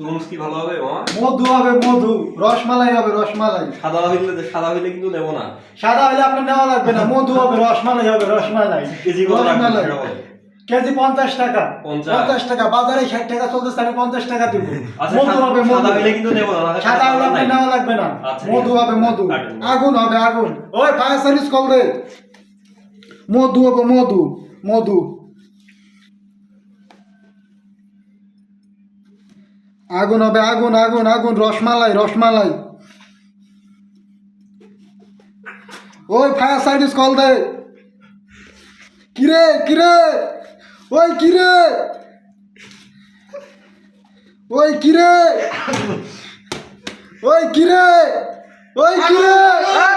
তরমুজ কি ভালো হবে মামা মধু হবে মধু। রসমালাই হবে রসমালাই। সাদা হইলে সাদা হইলে কিন্তু নেব না। সাদা হলে আপনার নেওয়া লাগবে না মধু হবে রসমালাই হবে রসমালাই। কেজি কত রসমালাই। কেজি পঞ্চাশ টাকা। পঞ্চাশ। টাকা বাজারে ষাট টাকা চলতেছে আমি পঞ্চাশ টাকা দিব। আচ্ছা মধু সাদা- হবে মধু। কিন্তু নেব না সাদা হলে আপনার নেওয়া লাগবে না। মধু হবে মধু। আগুন হবে আগুন। ওই ফায়ার সার্ভিস কল রে। মধু হবে মধু। মধু। আগুন হবে, আগুন আগুন আগুন, রসমালাই রসমালাই। ওই ফায়ার সার্ভিস কল দে। কিরে কিরে? ওই কিরে? ওই কিরে? ওই কিরে? ওই কিরে? ওই কিরে? হ্যাঁ,